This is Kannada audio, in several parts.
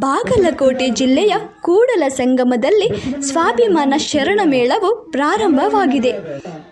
ಬಾಗಲಕೋಟೆ ಜಿಲ್ಲೆಯ ಕೂಡಲ ಸಂಗಮದಲ್ಲಿ ಸ್ವಾಭಿಮಾನ ಶರಣ ಮೇಳವು ಪ್ರಾರಂಭವಾಗಿದೆ.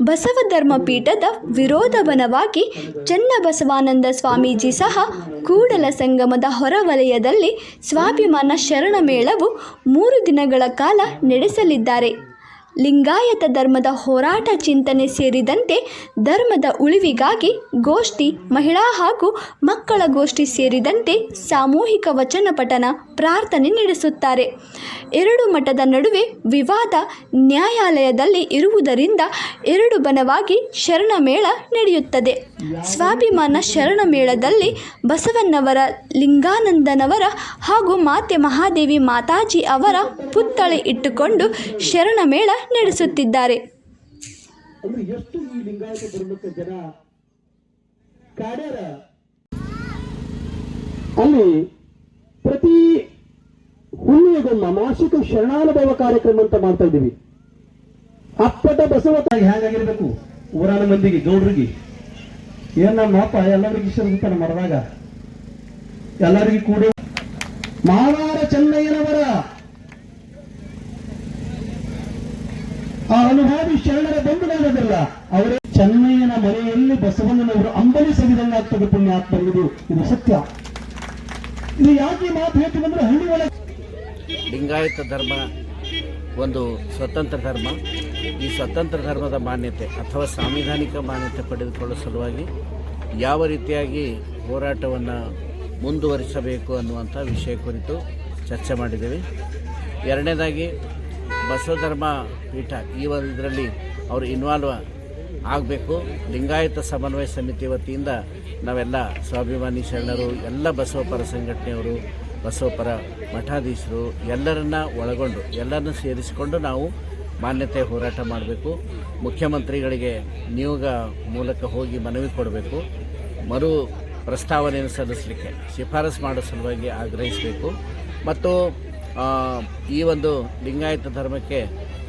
ಬಸವಧರ್ಮ ಪೀಠದ ವಿರೋಧವನವಾಗಿ ಚನ್ನಬಸವಾನಂದ ಸ್ವಾಮೀಜಿ ಸಹ ಕೂಡಲ ಸಂಗಮದ ಹೊರವಲಯದಲ್ಲಿ ಸ್ವಾಭಿಮಾನ ಶರಣ ಮೇಳವು ಮೂರು ದಿನಗಳ ಕಾಲ ನಡೆಸಲಿದ್ದಾರೆ. ಲಿಂಗಾಯತ ಧರ್ಮದ ಹೋರಾಟ ಚಿಂತನೆ ಸೇರಿದಂತೆ ಧರ್ಮದ ಉಳಿವಿಗಾಗಿ ಗೋಷ್ಠಿ, ಮಹಿಳಾ ಹಾಗೂ ಮಕ್ಕಳ ಗೋಷ್ಠಿ ಸೇರಿದಂತೆ ಸಾಮೂಹಿಕ ವಚನ ಪಠನ ಪ್ರಾರ್ಥನೆ ನಡೆಸುತ್ತಾರೆ. ಎರಡು ಮಠದ ನಡುವೆ ವಿವಾದ ನ್ಯಾಯಾಲಯದಲ್ಲಿ ಇರುವುದರಿಂದ ಎರಡು ಬನವಾಗಿ ಶರಣ ಮೇಳ ನಡೆಯುತ್ತದೆ. ಸ್ವಾಭಿಮಾನ ಶರಣ ಮೇಳದಲ್ಲಿ ಬಸವಣ್ಣವರ, ಲಿಂಗಾನಂದನವರ ಹಾಗೂ ಮಾತೆ ಮಹಾದೇವಿ ಮಾತಾಜಿ ಅವರ ಪುತ್ಥಳಿ ಇಟ್ಟುಕೊಂಡು ಶರಣ ನಡೆಸುತ್ತಿದ್ದಾರೆ. ಅಲ್ಲಿ ಪ್ರತಿ ಹುಣ್ಣಿಮೆಗೊಮ್ಮ ಮಾಸಿಕ ಶರಣಾನುಭವ ಕಾರ್ಯಕ್ರಮ ಅಂತ ಮಾಡ್ತಾ ಇದ್ದೀವಿ. ಅಪ್ಪಟ ಬಸವ ಹೇಗಾಗಿರ್ಬೇಕು? ಊರಾನ ಮಂದಿಗೆ, ಗೌಡ್ರಿಗೆ. ಏನ್ ನಮ್ಮ ಅಪ್ಪ, ಎಲ್ಲರಿಗೂ ಇಷ್ಟ ಮರದಾಗ ಎಲ್ಲರಿಗೂ ಕೂಡ ಮಾವಾರ ಚೆನ್ನಯ್ಯನವರ ಆ ಅನುಭಾವಿ ಶರಣರ ಬಂಧುಗಳಿರಲಿಲ್ಲ ಅವರೇ ಚೆನ್ನಯ್ಯನ ಮನೆಯಲ್ಲಿ ಬಸವಣ್ಣನವರು ಅಂಬಲಿ ಸವಿದಂಗಾಗ್ತದೆ ಪುಣ್ಯಾತ್ಮ ಇದು ಇದು ಸತ್ಯ. ಇದು ಯಾಕೆ ಮಾತು ಮಾತು ಹೇಳ್ತೀವಂದ್ರೆ ಹಳ್ಳಿ ಒಳಗೆ ಲಿಂಗಾಯತ ಧರ್ಮ ಒಂದು ಸ್ವತಂತ್ರ ಧರ್ಮ. ಈ ಸ್ವತಂತ್ರ ಧರ್ಮದ ಮಾನ್ಯತೆ ಅಥವಾ ಸಾಂವಿಧಾನಿಕ ಮಾನ್ಯತೆ ಪಡೆದುಕೊಳ್ಳುವ ಸಲುವಾಗಿ ಯಾವ ರೀತಿಯಾಗಿ ಹೋರಾಟವನ್ನು ಮುಂದುವರಿಸಬೇಕು ಅನ್ನುವಂಥ ವಿಷಯ ಕುರಿತು ಚರ್ಚೆ ಮಾಡಿದ್ದೇವೆ. ಎರಡನೇದಾಗಿ ಬಸವಧರ್ಮ ಪೀಠ, ಈ ಒಂದು ಇದರಲ್ಲಿ ಅವರು ಇನ್ವಾಲ್ವ್ ಆಗಬೇಕು. ಲಿಂಗಾಯತ ಸಮನ್ವಯ ಸಮಿತಿ ವತಿಯಿಂದ ನಾವೆಲ್ಲ ಸ್ವಾಭಿಮಾನಿ ಶರಣರು, ಎಲ್ಲ ಬಸವಪರ ಸಂಘಟನೆಯವರು, ಬಸವಪರ ಮಠಾಧೀಶರು ಎಲ್ಲರನ್ನ ಒಳಗೊಂಡು, ಎಲ್ಲರನ್ನ ಸೇರಿಸಿಕೊಂಡು ನಾವು ಮಾನ್ಯತೆ ಹೋರಾಟ ಮಾಡಬೇಕು. ಮುಖ್ಯಮಂತ್ರಿಗಳಿಗೆ ನಿಯೋಗ ಮೂಲಕ ಹೋಗಿ ಮನವಿ ಕೊಡಬೇಕು. ಮರು ಪ್ರಸ್ತಾವನೆಯನ್ನು ಸಲ್ಲಿಸಲಿಕ್ಕೆ ಶಿಫಾರಸು ಮಾಡೋ ಸಲುವಾಗಿ ಆಗ್ರಹಿಸಬೇಕು. ಮತ್ತು ಈ ಒಂದು ಲಿಂಗಾಯತ ಧರ್ಮಕ್ಕೆ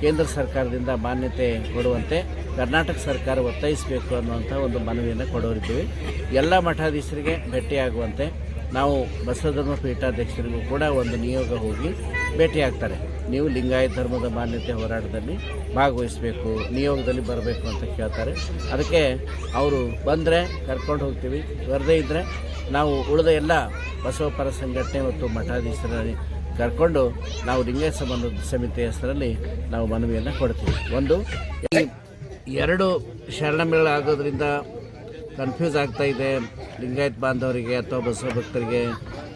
ಕೇಂದ್ರ ಸರ್ಕಾರದಿಂದ ಮಾನ್ಯತೆ ಕೊಡುವಂತೆ ಕರ್ನಾಟಕ ಸರ್ಕಾರ ಒತ್ತಾಯಿಸಬೇಕು ಅನ್ನುವಂಥ ಒಂದು ಮನವಿಯನ್ನು ಕೊಡೋರಿದ್ದೀವಿ. ಎಲ್ಲ ಮಠಾಧೀಶರಿಗೆ ಭೇಟಿಯಾಗುವಂತೆ ನಾವು ಬಸವಧರ್ಮ ಪೀಠಾಧ್ಯಕ್ಷರಿಗೂ ಕೂಡ ಒಂದು ನಿಯೋಗ ಹೋಗಿ ಭೇಟಿಯಾಗ್ತಾರೆ. ನೀವು ಲಿಂಗಾಯತ ಧರ್ಮದ ಮಾನ್ಯತೆ ಹೋರಾಟದಲ್ಲಿ ಭಾಗವಹಿಸಬೇಕು, ನಿಯೋಗದಲ್ಲಿ ಬರಬೇಕು ಅಂತ ಕೇಳ್ತಾರೆ. ಅದಕ್ಕೆ ಅವರು ಬಂದರೆ ಕರ್ಕೊಂಡು ಹೋಗ್ತೀವಿ. ಬರದೇ ಇದ್ದರೆ ನಾವು ಉಳಿದ ಎಲ್ಲ ಬಸವಪರ ಸಂಘಟನೆ ಮತ್ತು ಮಠಾಧೀಶರ ಕರ್ಕೊಂಡು ನಾವು ಲಿಂಗಾಯತ ಸಂಬಂಧ ಸಮಿತಿ ಹೆಸರಲ್ಲಿ ನಾವು ಮನವಿಯನ್ನು ಕೊಡ್ತೀವಿ. ಒಂದು ಎರಡು ಶರಣ ಮೇಳ ಆಗೋದ್ರಿಂದ ಕನ್ಫ್ಯೂಸ್ ಆಗ್ತಾ ಇದೆ. ಲಿಂಗಾಯತ್ ಬಾಂಧವರಿಗೆ ಅಥವಾ ಬಸವ ಭಕ್ತರಿಗೆ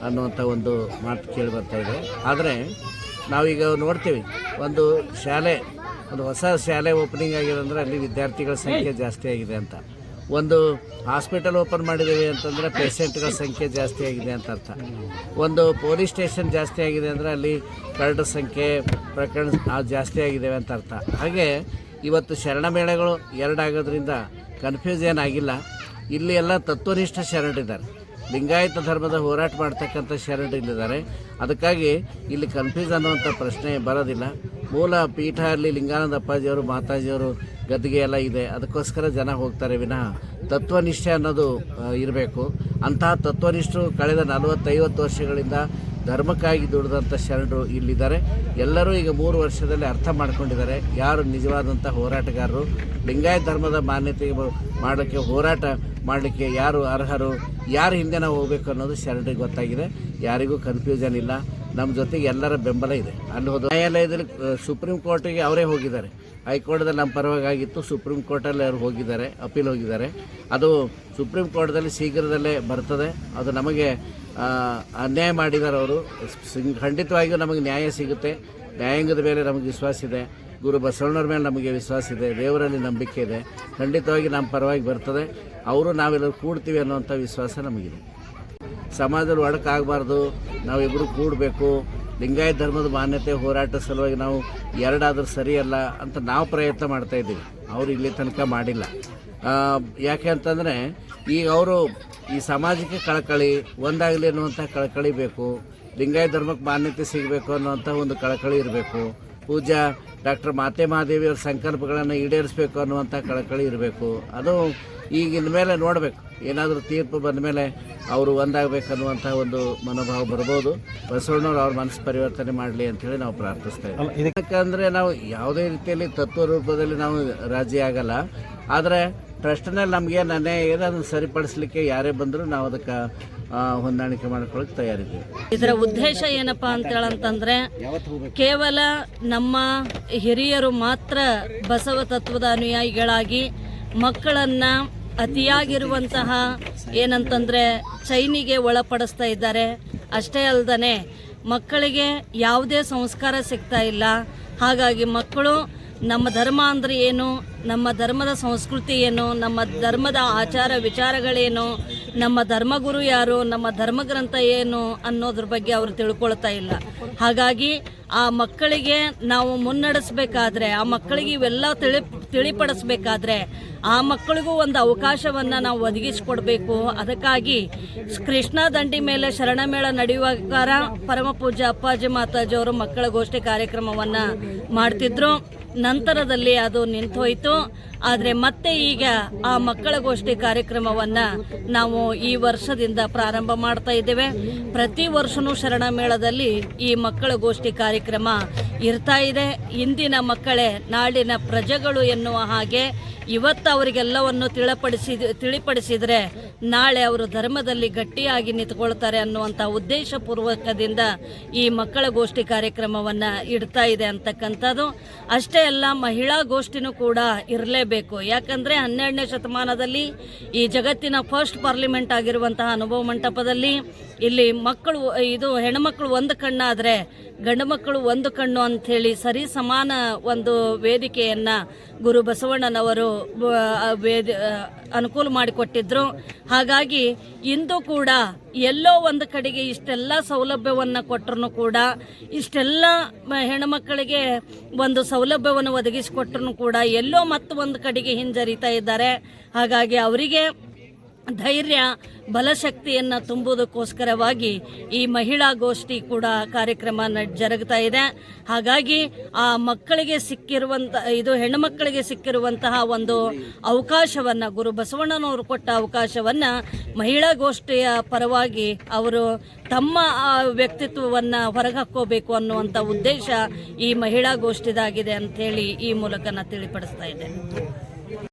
ಅನ್ನುವಂಥ ಒಂದು ಮಾತು ಕೇಳಿ ಬರ್ತಾ ಇದೆ. ಆದರೆ, ನಾವೀಗ ನೋಡ್ತೀವಿ, ಒಂದು ಶಾಲೆ, ಒಂದು ಹೊಸ ಶಾಲೆ ಓಪನಿಂಗ್ ಆಗಿದೆ ಅಂದರೆ ಅಲ್ಲಿ ವಿದ್ಯಾರ್ಥಿಗಳ ಸಂಖ್ಯೆ ಜಾಸ್ತಿ ಆಗಿದೆ ಅಂತ. ಒಂದು ಹಾಸ್ಪಿಟಲ್ ಓಪನ್ ಮಾಡಿದ್ದೀವಿ ಅಂತಂದರೆ ಪೇಷೆಂಟ್ಗಳ ಸಂಖ್ಯೆ ಜಾಸ್ತಿ ಆಗಿದೆ ಅಂತ ಅರ್ಥ. ಒಂದು ಪೊಲೀಸ್ ಸ್ಟೇಷನ್ ಜಾಸ್ತಿ ಆಗಿದೆ ಅಂದರೆ ಅಲ್ಲಿ ಕರಡು ಸಂಖ್ಯೆ, ಪ್ರಕರಣ ಜಾಸ್ತಿ ಆಗಿದ್ದಾವೆ ಅಂತ ಅರ್ಥ. ಹಾಗೆ ಇವತ್ತು ಶರಣ ಮೇಳಗಳು ಎರಡಾಗೋದ್ರಿಂದ ಕನ್ಫ್ಯೂಸ್ ಏನಾಗಿಲ್ಲ ಇಲ್ಲಿ ಎಲ್ಲ ತತ್ವನಿಷ್ಠ ಶರಣರಿದ್ದಾರೆ ಲಿಂಗಾಯತ ಧರ್ಮದ ಹೋರಾಟ ಮಾಡ್ತಕ್ಕಂಥ ಶರಣರು ಇಲ್ಲಿದ್ದಾರೆ. ಅದಕ್ಕಾಗಿ ಇಲ್ಲಿ ಕನ್ಫ್ಯೂಸ್ ಅನ್ನುವಂಥ ಪ್ರಶ್ನೆ ಬರೋದಿಲ್ಲ. ಮೂಲ ಪೀಠ ಅಲ್ಲಿ ಲಿಂಗಾನಂದ ಅಪ್ಪಾಜಿಯವರು ಮಾತಾಜಿಯವರು ಗದ್ದಿಗೆ ಎಲ್ಲ ಇದೆ. ಅದಕ್ಕೋಸ್ಕರ ಜನ ಹೋಗ್ತಾರೆ ವಿನಃ. ತತ್ವನಿಷ್ಠೆ ಅನ್ನೋದು ಇರಬೇಕು. ಅಂತಹ ತತ್ವನಿಷ್ಠರು ಕಳೆದ ನಲವತ್ತೈವತ್ತು ವರ್ಷಗಳಿಂದ ಧರ್ಮಕ್ಕಾಗಿ ದುಡಿದಂಥ ಶರಣರು ಇಲ್ಲಿದ್ದಾರೆ. ಎಲ್ಲರೂ ಈಗ ಮೂರು ವರ್ಷದಲ್ಲಿ ಅರ್ಥ ಮಾಡ್ಕೊಂಡಿದ್ದಾರೆ. ಯಾರು ನಿಜವಾದಂಥ ಹೋರಾಟಗಾರರು? ಲಿಂಗಾಯತ ಧರ್ಮದ ಮಾನ್ಯತೆ ಮಾಡಲಿಕ್ಕೆ ಹೋರಾಟ ಮಾಡಲಿಕ್ಕೆ ಯಾರು ಅರ್ಹರು? ಯಾರು ಹಿಂದೆ ನಾವು ಹೋಗಬೇಕು ಅನ್ನೋದು ಶರಣರಿಗೆ ಗೊತ್ತಾಗಿದೆ. ಯಾರಿಗೂ ಕನ್ಫ್ಯೂಷನ್ ಇಲ್ಲ. ನಮ್ಮ ಜೊತೆಗೆ ಎಲ್ಲರ ಬೆಂಬಲ ಇದೆ. ಅಲ್ಲಿ ಹೋದ ನ್ಯಾಯಾಲಯದಲ್ಲಿ ಸುಪ್ರೀಂ ಕೋರ್ಟಿಗೆ ಅವರೇ ಹೋಗಿದ್ದಾರೆ. ಹೈಕೋರ್ಟ್ದಲ್ಲಿ ನಮ್ಮ ಪರವಾಗಿ ಆಗಿತ್ತು ಸುಪ್ರೀಂ ಕೋರ್ಟಲ್ಲಿ ಅವರು ಹೋಗಿದ್ದಾರೆ, ಅಪೀಲ್ ಹೋಗಿದ್ದಾರೆ. ಅದು ಸುಪ್ರೀಂ ಕೋರ್ಟ್ದಲ್ಲಿ ಶೀಘ್ರದಲ್ಲೇ ಬರ್ತದೆ. ಅದು ನಮಗೆ ಅನ್ಯಾಯ ಮಾಡಿದ್ದಾರೆ ಅವರು. ಖಂಡಿತವಾಗಿಯೂ ನಮಗೆ ನ್ಯಾಯ ಸಿಗುತ್ತೆ. ನ್ಯಾಯಾಂಗದ ಮೇಲೆ ನಮಗೆ ವಿಶ್ವಾಸ ಇದೆ. ಗುರು ಬಸವಣ್ಣವ್ರ ಮೇಲೆ ನಮಗೆ ವಿಶ್ವಾಸ ಇದೆ. ದೇವರಲ್ಲಿ ನಂಬಿಕೆ ಇದೆ. ಖಂಡಿತವಾಗಿ ನಮ್ಮ ಪರವಾಗಿ ಬರ್ತದೆ. ಅವರು ನಾವೆಲ್ಲರೂ ಕೂಡ್ತೀವಿ ಅನ್ನುವಂಥ ವಿಶ್ವಾಸ ನಮಗಿದೆ. ಸಮಾಜದಲ್ಲಿ ಒಡಕಾಗಬಾರ್ದು ನಾವಿಬ್ಬರು ಕೂಡಬೇಕು. ಲಿಂಗಾಯತ ಧರ್ಮದ ಮಾನ್ಯತೆ ಹೋರಾಟ ಸಲುವಾಗಿ ನಾವು ಎರಡಾದರೂ ಸರಿಯಲ್ಲ ಅಂತ ನಾವು ಪ್ರಯತ್ನ ಮಾಡ್ತಾ ಇದ್ದೀವಿ. ಅವರು ಇಲ್ಲಿ ತನಕ ಮಾಡಿಲ್ಲ. ಯಾಕೆ ಅಂತಂದರೆ ಈಗ ಅವರು ಈ ಸಮಾಜಕ್ಕೆ ಕಳಕಳಿ ಒಂದಾಗಲಿ ಅನ್ನುವಂಥ ಕಳಕಳಿ ಬೇಕು, ಲಿಂಗಾಯತ ಧರ್ಮಕ್ಕೆ ಮಾನ್ಯತೆ ಸಿಗಬೇಕು ಅನ್ನುವಂಥ ಒಂದು ಕಳಕಳಿ ಇರಬೇಕು ಪೂಜಾ ಡಾಕ್ಟರ್ ಮಾತೆ ಮಹಾದೇವಿಯವರ ಸಂಕಲ್ಪಗಳನ್ನು ಈಡೇರಿಸಬೇಕು ಅನ್ನುವಂಥ ಕಳಕಳಿ ಇರಬೇಕು. ಅದು ಈಗಿನ ಮೇಲೆ ನೋಡಬೇಕು. ಏನಾದರೂ ತೀರ್ಪು ಬಂದ ಮೇಲೆ ಅವರು ಒಂದಾಗಬೇಕನ್ನುವಂಥ ಒಂದು ಮನೋಭಾವ ಬರ್ಬೋದು. ಬಸವಣ್ಣವ್ರು ಅವ್ರ ಮನಸ್ಸು ಪರಿವರ್ತನೆ ಮಾಡಲಿ ಅಂತೇಳಿ ನಾವು ಪ್ರಾರ್ಥಿಸ್ತಾ ಇದ್ದೀವಿ. ಯಾಕಂದರೆ ನಾವು ಯಾವುದೇ ರೀತಿಯಲ್ಲಿ ತತ್ವ ರೂಪದಲ್ಲಿ ನಾವು ರಾಜಿ ಆಗಲ್ಲ. ಆದರೆ ಟ್ರಸ್ಟ್ನಲ್ಲಿ ನಮಗೆ ನನ್ನೇ ಏನಾದರೂ ಸರಿಪಡಿಸಲಿಕ್ಕೆ ಯಾರೇ ಬಂದರೂ ನಾವು ಅದಕ್ಕೆ ಹೊಂದಾಣಿಕೆ ಮಾಡ್ಕೊಳ್ಳೋಕೆ ತಯಾರಿದ್ದೀವಿ. ಇದರ ಉದ್ದೇಶ ಏನಪ್ಪಾ ಅಂತ ಹೇಳಂತಂದ್ರೆ ಕೇವಲ ನಮ್ಮ ಹಿರಿಯರು ಮಾತ್ರ ಬಸವ ತತ್ವದ ಅನುಯಾಯಿಗಳಾಗಿ ಮಕ್ಕಳನ್ನ ಅತಿಯಾಗಿರುವಂತಹ ಏನಂತಂದ್ರೆ ಚೈನಿಗೆ ಒಳಪಡಿಸ್ತಾ ಇದ್ದಾರೆ. ಅಷ್ಟೇ ಅಲ್ಲದೆ ಮಕ್ಕಳಿಗೆ ಯಾವುದೇ ಸಂಸ್ಕಾರ ಸಿಗ್ತಾ ಇಲ್ಲ. ಹಾಗಾಗಿ ಮಕ್ಕಳು ನಮ್ಮ ಧರ್ಮ ಅಂದರೆ ಏನು, ನಮ್ಮ ಧರ್ಮದ ಸಂಸ್ಕೃತಿ ಏನು, ನಮ್ಮ ಧರ್ಮದ ಆಚಾರ ವಿಚಾರಗಳೇನು, ನಮ್ಮ ಧರ್ಮಗುರು ಯಾರು, ನಮ್ಮ ಧರ್ಮಗ್ರಂಥ ಏನು ಅನ್ನೋದ್ರ ಬಗ್ಗೆ ಅವರು ತಿಳ್ಕೊಳ್ತಾ ಇಲ್ಲ. ಹಾಗಾಗಿ ಆ ಮಕ್ಕಳಿಗೆ ನಾವು ಮುನ್ನಡೆಸಬೇಕಾದ್ರೆ, ಆ ಮಕ್ಕಳಿಗೆ ಇವೆಲ್ಲ ತಿಳಿ ತಿಳಿಪಡಿಸ್ಬೇಕಾದ್ರೆ ಆ ಮಕ್ಕಳಿಗೂ ಒಂದು ಅವಕಾಶವನ್ನು ನಾವು ಒದಗಿಸಿಕೊಡ್ಬೇಕು. ಅದಕ್ಕಾಗಿ ಕೃಷ್ಣ ದಂಡಿ ಮೇಲೆ ಶರಣಮೇಳ ನಡೆಯುವಾಗ ಪರಮ ಪೂಜ್ಯ ಅಪ್ಪಾಜಿ ಮಾತಾಜಿ ಅವರು ಮಕ್ಕಳ ಗೋಷ್ಠಿ ಕಾರ್ಯಕ್ರಮವನ್ನು ಮಾಡ್ತಿದ್ರು. ನಂತರದಲ್ಲಿ ಅದು ನಿಂತೋಯ್ತು. ಆದರೆ ಮತ್ತೆ ಈಗ ಆ ಮಕ್ಕಳ ಗೋಷ್ಠಿ ಕಾರ್ಯಕ್ರಮವನ್ನು ನಾವು ಈ ವರ್ಷದಿಂದ ಪ್ರಾರಂಭ ಮಾಡ್ತಾ ಇದ್ದೇವೆ. ಪ್ರತಿ ವರ್ಷನೂ ಶರಣ ಮೇಳದಲ್ಲಿ ಈ ಮಕ್ಕಳ ಗೋಷ್ಠಿ ಕಾರ್ಯಕ್ರಮ ಇರ್ತಾ ಇದೆ. ಇಂದಿನ ಮಕ್ಕಳೇ ನಾಡಿನ ಪ್ರಜೆಗಳು ಎನ್ನುವ ಹಾಗೆ ಇವತ್ತು ಅವರಿಗೆಲ್ಲವನ್ನು ತಿಳಪಡಿಸಿದ ತಿಳಿಪಡಿಸಿದರೆ ನಾಳೆ ಅವರು ಧರ್ಮದಲ್ಲಿ ಗಟ್ಟಿಯಾಗಿ ನಿಂತ್ಕೊಳ್ತಾರೆ ಅನ್ನುವಂಥ ಉದ್ದೇಶಪೂರ್ವಕದಿಂದ ಈ ಮಕ್ಕಳ ಗೋಷ್ಠಿ ಕಾರ್ಯಕ್ರಮವನ್ನು ಇಡ್ತಾ ಇದೆ ಅಂತಕ್ಕಂಥದ್ದು. ಅಷ್ಟೇ ಅಲ್ಲ, ಮಹಿಳಾ ಗೋಷ್ಠಿನೂ ಕೂಡ ಇರಲೇಬೇಕು. ಯಾಕಂದರೆ ಹನ್ನೆರಡನೇ ಶತಮಾನದಲ್ಲಿ ಈ ಜಗತ್ತಿನ ಫಸ್ಟ್ ಪಾರ್ಲಿಮೆಂಟ್ ಆಗಿರುವಂತಹ ಅನುಭವ ಮಂಟಪದಲ್ಲಿ ಇಲ್ಲಿ ಮಕ್ಕಳು, ಇದು ಹೆಣ್ಮಕ್ಳು ಒಂದು ಕಣ್ಣಾದರೆ ಗಂಡು ಮಕ್ಕಳು ಒಂದು ಕಣ್ಣು ಅಂಥೇಳಿ ಸರಿ ಸಮಾನ ಒಂದು ವೇದಿಕೆಯನ್ನು ಗುರು ಬಸವಣ್ಣನವರು ಅನುಕೂಲ ಮಾಡಿಕೊಟ್ಟಿದ್ರು. ಹಾಗಾಗಿ ಇಂದು ಕೂಡ ಎಲ್ಲೋ ಒಂದು ಕಡೆಗೆ ಇಷ್ಟೆಲ್ಲ ಸೌಲಭ್ಯವನ್ನು ಕೊಟ್ಟರು ಕೂಡ, ಇಷ್ಟೆಲ್ಲ ಹೆಣ್ಮಕ್ಕಳಿಗೆ ಒಂದು ಸೌಲಭ್ಯವನ್ನು ಒದಗಿಸಿಕೊಟ್ರು ಕೂಡ ಎಲ್ಲೋ ಮತ್ತೊಂದು ಕಡೆಗೆ ಹಿಂಜರಿತಾ ಇದ್ದಾರೆ. ಹಾಗಾಗಿ ಅವರಿಗೆ ಧೈರ್ಯ, ಬಲಶಕ್ತಿಯನ್ನು ತುಂಬುವುದಕ್ಕೋಸ್ಕರವಾಗಿ ಈ ಮಹಿಳಾ ಗೋಷ್ಠಿ ಕೂಡ ಕಾರ್ಯಕ್ರಮ ಜರುಗ್ತಾ ಇದೆ. ಹಾಗಾಗಿ ಆ ಮಕ್ಕಳಿಗೆ ಸಿಕ್ಕಿರುವಂಥ ಇದು ಹೆಣ್ಣುಮಕ್ಕಳಿಗೆ ಸಿಕ್ಕಿರುವಂತಹ ಒಂದು ಅವಕಾಶವನ್ನು, ಗುರು ಬಸವಣ್ಣನವರು ಕೊಟ್ಟ ಅವಕಾಶವನ್ನು ಮಹಿಳಾ ಗೋಷ್ಠಿಯ ಪರವಾಗಿ ಅವರು ತಮ್ಮ ವ್ಯಕ್ತಿತ್ವವನ್ನು ಹೊರಗಾಕೋಬೇಕು ಅನ್ನುವಂಥ ಉದ್ದೇಶ ಈ ಮಹಿಳಾ ಗೋಷ್ಠಿದಾಗಿದೆ ಅಂಥೇಳಿ ಈ ಮೂಲಕ ನಾನು ತಿಳಿಪಡಿಸ್ತಾ ಇದ್ದೇನೆ.